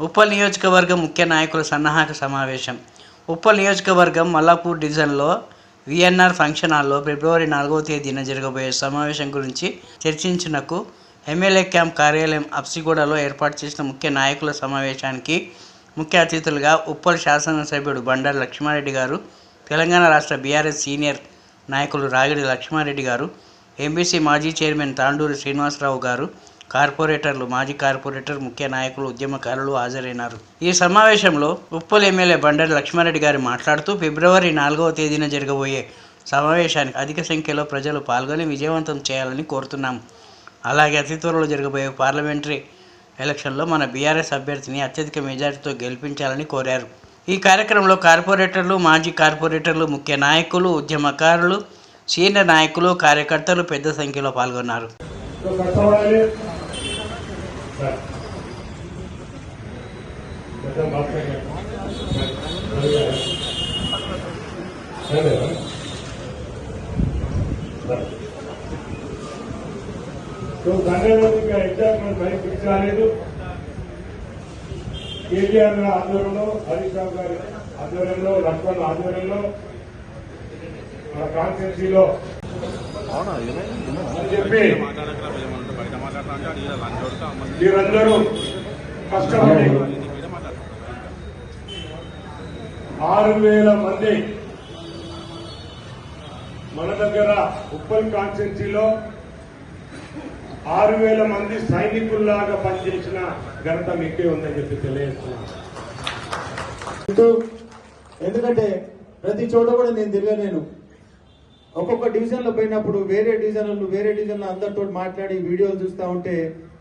ఉప్పల్ నియోజకవర్గం ముఖ్య నాయకుల సన్నాహక సమావేశం. ఉప్పల్ నియోజకవర్గం మల్లాపూర్ డివిజన్లో విఎన్ఆర్ ఫంక్షన్ హాల్లో ఫిబ్రవరి నాలుగవ తేదీన జరగబోయే సమావేశం గురించి చర్చించినకు ఎమ్మెల్యే క్యాంప్ కార్యాలయం అప్సిగూడలో ఏర్పాటు చేసిన ముఖ్య నాయకుల సమావేశానికి ముఖ్య అతిథులుగా ఉప్పల్ శాసనసభ్యుడు బండారు లక్ష్మారెడ్డి గారు తెలంగాణ రాష్ట్ర బీఆర్ఎస్ సీనియర్ నాయకులు రాగిడి లక్ష్మారెడ్డి గారు ఎంబీసీ మాజీ చైర్మన్ తాండూరి శ్రీనివాసరావు గారు కార్పొరేటర్లు మాజీ కార్పొరేటర్ ముఖ్య నాయకులు ఉద్యమకారులు హాజరైనారు. ఈ సమావేశంలో ఉప్పల్ ఎమ్మెల్యే బండారి లక్ష్మారెడ్డి గారు మాట్లాడుతూ ఫిబ్రవరి నాలుగవ తేదీన జరగబోయే సమావేశానికి అధిక సంఖ్యలో ప్రజలు పాల్గొని విజయవంతం చేయాలని కోరుతున్నాం. అలాగే అతి త్వరలో జరగబోయే పార్లమెంటరీ ఎలక్షన్లో మన బీఆర్ఎస్ అభ్యర్థిని అత్యధిక మెజారిటీతో గెలిపించాలని కోరారు. ఈ కార్యక్రమంలో కార్పొరేటర్లు మాజీ కార్పొరేటర్లు ముఖ్య నాయకులు ఉద్యమకారులు సీనియర్ నాయకులు కార్యకర్తలు పెద్ద సంఖ్యలో పాల్గొన్నారు. సో గంగారెడ్డి ఎగ్జామ్ పైకి ఫిక్స్ కాలేదు కేటీఆర్ ఆధ్వర్యంలో హరీష్ రావు గారి ఆధ్వర్యంలో లక్ష్మణ్ ఆధ్వర్యంలో మన కాన్స్టిట్యూన్సీలో. చెప్పి మీరందరూ కష్టపడి ఆరు వేల మంది మన దగ్గర ఉప్పల్ కాన్స్టిట్యూన్సీలో ఆరు వేల మంది సైనికుల్లాగా పనిచేసిన ఘనత మీకే ఉందని చెప్పి తెలియజేస్తున్నాను. ఎందుకంటే ప్రతి చోట కూడా నేను తిరగలేను ఒక్కొక్క డివిజన్లో పోయినప్పుడు వేరే డివిజన్ వేరే డివిజన్ అందరితో మాట్లాడి వీడియోలు చూస్తా ఉంటే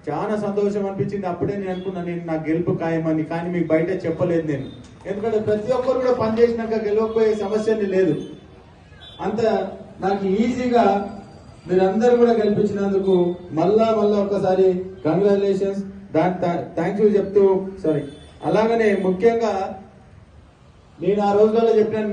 చాలా సంతోషం అనిపించింది. అప్పుడే నేను అనుకున్నా నేను నా గెలుపు ఖాయమని కానీ మీకు బయట చెప్పలేదు నేను. ఎందుకంటే ప్రతి ఒక్కరు కూడా పని చేసినాక గెలవకపోయే సమస్యని లేదు. అంత నాకు ఈజీగా మీరందరూ కూడా గెలిపించినందుకు మళ్ళా మళ్ళా ఒకసారి కంగ్రాచులేషన్స్ దాని థ్యాంక్ యూ చెప్తూ సారీ అలాగనే ముఖ్యంగా నేను ఆ రోజులలో చెప్పినాను